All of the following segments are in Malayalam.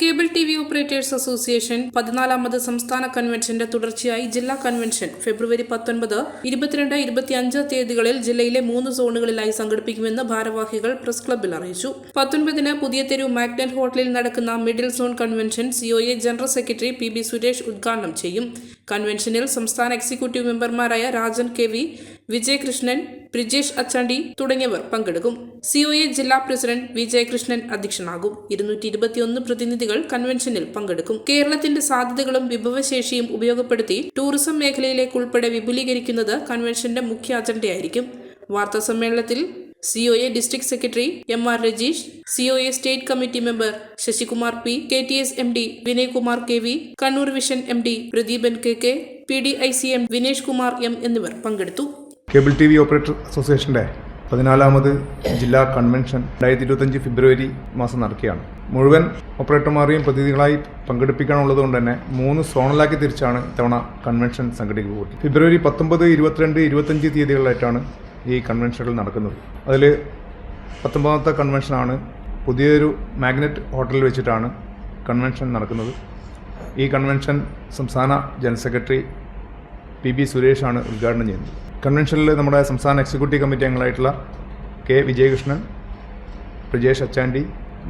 Cable T V operators association പതിനാലാമത് സംസ്ഥാന കൺവെൻഷന്റെ തുടർച്ചയായി ജില്ലാ കൺവെൻഷൻ ഫെബ്രുവരി പത്തൊൻപത് ഇരുപത്തിരണ്ട് ഇരുപത്തിയഞ്ച് തീയതികളിൽ ജില്ലയിലെ മൂന്ന് സോണുകളിലായി സംഘടിപ്പിക്കുമെന്ന് ഭാരവാഹികൾ പ്രസ് ക്ലബ്ബിൽ അറിയിച്ചു. പത്തൊൻപതിന് പുതിയ തെരുവ് മാഗ്നറ്റ് ഹോട്ടലിൽ നടക്കുന്ന middle zone convention COA general secretary P B Suresh ഉദ്ഘാടനം ചെയ്യും. കൺവെൻഷനിൽ സംസ്ഥാന എക്സിക്യൂട്ടീവ് മെമ്പർമാരായ രാജൻ കെ വി വിജയകൃഷ്ണൻ ബ്രിജേഷ് അച്ചാണ്ടി തുടങ്ങിയവർ പങ്കെടുക്കും. സിഒഎ ജില്ലാ പ്രസിഡന്റ് വിജയകൃഷ്ണൻ അധ്യക്ഷനാകും. ഇരുന്നൂറ്റി ഇരുപത്തിയൊന്ന് പ്രതിനിധികൾ കൺവെൻഷനിൽ പങ്കെടുക്കും. കേരളത്തിന്റെ സാധ്യതകളും വിഭവശേഷിയും ഉപയോഗപ്പെടുത്തി ടൂറിസം മേഖലയിലേക്ക് ഉൾപ്പെടെ വിപുലീകരിക്കുന്നത് കൺവെൻഷന്റെ മുഖ്യ അജണ്ടയായിരിക്കും. വാർത്താ സമ്മേളനത്തിൽ COA district secretary M R Rajeesh COA state committee member Sasikumar P K T S M D Vinaykumar K V Kannur vision M D Pradeepan K K P D I C M Vinesh Kumar M എന്നിവർ പങ്കെടുത്തു. കേബിൾ ടി വി ഓപ്പറേറ്റർ അസോസിയേഷന്റെ പതിനാലാമത് ജില്ലാ കൺവെൻഷൻ രണ്ടായിരത്തി ഇരുപത്തഞ്ച് ഫെബ്രുവരി മാസം നടക്കുകയാണ്. മുഴുവൻ ഓപ്പറേറ്റർമാരെയും പ്രതിനിധികളായി പങ്കെടുപ്പിക്കാനുള്ളത് കൊണ്ട് തന്നെ മൂന്ന് സോണലാക്കി തിരിച്ചാണ് ഇത്തവണ കൺവെൻഷൻ സംഘടിപ്പിക്കുക ഫെബ്രുവരി പത്തൊമ്പത് ഇരുപത്തിരണ്ട് ഇരുപത്തഞ്ച് തീയതികളിലായിട്ടാണ് ഈ കൺവെൻഷനുകൾ നടക്കുന്നത്. അതിൽ പത്തൊമ്പതാമത്തെ കൺവെൻഷനാണ് പുതിയൊരു മാഗ്നറ്റ് ഹോട്ടലിൽ വെച്ചിട്ടാണ് കൺവെൻഷൻ നടക്കുന്നത്. ഈ കൺവെൻഷൻ സംസ്ഥാന ജനറൽ സെക്രട്ടറി പി ബി സുരേഷാണ് ഉദ്ഘാടനം ചെയ്യുന്നത്. കൺവെൻഷനിൽ നമ്മുടെ സംസ്ഥാന executive committee അംഗങ്ങളായിട്ടുള്ള K Vijayakrishnan Prajesh Achandi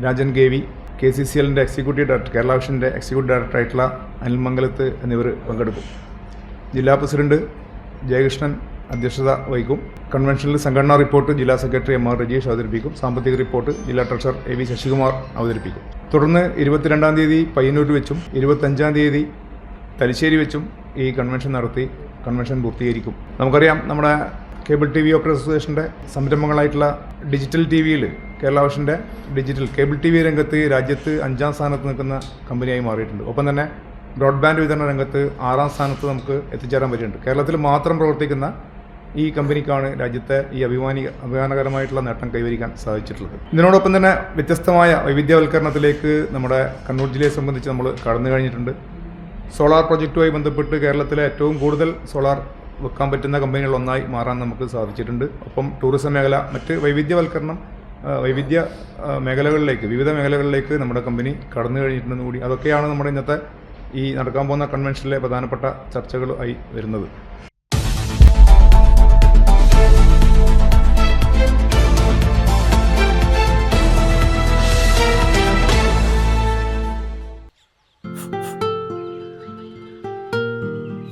Rajan K V K C C എല്ലിന്റെ എക്സിക്യൂട്ടീവ് ഡയറക്ടർ കേരള വിഷന്റെ എക്സിക്യൂട്ടീവ് ഡയറക്ടറായിട്ടുള്ള അനിൽ മംഗലത്ത് എന്നിവർ പങ്കെടുക്കും. ജില്ലാ പ്രസിഡന്റ് ജയകൃഷ്ണൻ അധ്യക്ഷത വഹിക്കും. കൺവെൻഷനിൽ സംഘടനാ റിപ്പോർട്ട് ജില്ലാ സെക്രട്ടറി എം ആർ രജീഷ് അവതരിപ്പിക്കും. സാമ്പത്തിക റിപ്പോർട്ട് ജില്ലാ ട്രഷറർ എ വി ശശികുമാർ അവതരിപ്പിക്കും. തുടർന്ന് ഇരുപത്തിരണ്ടാം തീയതി പയ്യന്നൂർ വെച്ചും ഇരുപത്തഞ്ചാം തീയതി തലശ്ശേരി വെച്ചും ഈ കൺവെൻഷൻ നടത്തി കൺവെൻഷൻ പൂർത്തീകരിക്കും. നമുക്കറിയാം നമ്മുടെ കേബിൾ ടി വി ഓപ്പറേറ്റർ അസോസിയേഷന്റെ സംരംഭങ്ങളായിട്ടുള്ള ഡിജിറ്റൽ ടി വിയിൽ Kerala digital cable T V രംഗത്ത് രാജ്യത്ത് അഞ്ചാം സ്ഥാനത്ത് നിൽക്കുന്ന കമ്പനിയായി മാറിയിട്ടുണ്ട്. ഒപ്പം തന്നെ ബ്രോഡ്ബാൻഡ് വിതരണ രംഗത്ത് ആറാം സ്ഥാനത്ത് നമുക്ക് എത്തിച്ചേരാൻ പറ്റിയിട്ടുണ്ട്. കേരളത്തിൽ മാത്രം പ്രവർത്തിക്കുന്ന ഈ കമ്പനിക്കാണ് രാജ്യത്തെ ഈ അഭിമാനി അഭിമാനകരമായിട്ടുള്ള നേട്ടം കൈവരിക്കാൻ സാധിച്ചിട്ടുള്ളത്. ഇതിനോടൊപ്പം തന്നെ വ്യത്യസ്തമായ വൈവിധ്യവൽക്കരണത്തിലേക്ക് നമ്മുടെ കണ്ണൂർ ജില്ലയെ സംബന്ധിച്ച് നമ്മൾ കടന്നു കഴിഞ്ഞിട്ടുണ്ട്. സോളാർ പ്രൊജക്റ്റുമായി ബന്ധപ്പെട്ട് കേരളത്തിലെ ഏറ്റവും കൂടുതൽ സോളാർ വെക്കാൻ പറ്റുന്ന കമ്പനികൾ ഒന്നായി മാറാൻ നമുക്ക് സാധിച്ചിട്ടുണ്ട്. ഒപ്പം ടൂറിസം മേഖല മറ്റ് വൈവിധ്യവൽക്കരണം വൈവിധ്യ മേഖലകളിലേക്ക് വിവിധ മേഖലകളിലേക്ക് നമ്മുടെ കമ്പനി കടന്നു കഴിഞ്ഞിട്ടുണ്ടെന്ന് കൂടി. അതൊക്കെയാണ് നമ്മുടെ ഇന്നത്തെ ഈ നടക്കാൻ പോകുന്ന കൺവെൻഷനിലെ പ്രധാനപ്പെട്ട ചർച്ചകളായി വരുന്നത്.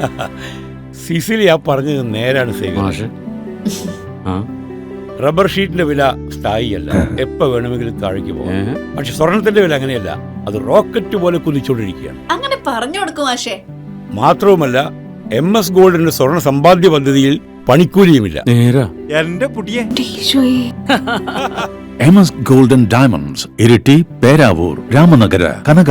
സിസിലി ആ പറഞ്ഞത് നേരാണ് സേവ ആ. റബ്ബർ ഷീറ്റിന്റെ വില സ്ഥായിയല്ല. എപ്പോ വേണമെങ്കിലും താഴേക്ക് പോകാം. പക്ഷെ സ്വർണത്തിന്റെ വില അങ്ങനെയല്ല. അത് റോക്കറ്റ് പോലെ കുതിച്ചുകൊണ്ടിരിക്കുകയാണ്. അങ്ങനെ പറഞ്ഞു കൊടുക്കും മാഷേ. മാത്രവുമല്ല എം എസ് ഗോൾഡിന്റെ സ്വർണ സമ്പാദ്യ പദ്ധതിയിൽ പണിക്കൂലിയുമില്ല. നേരാ. എന്റെ പുടിയെ. M S golden diamonds Iritty Peravoor Ramanagara കനക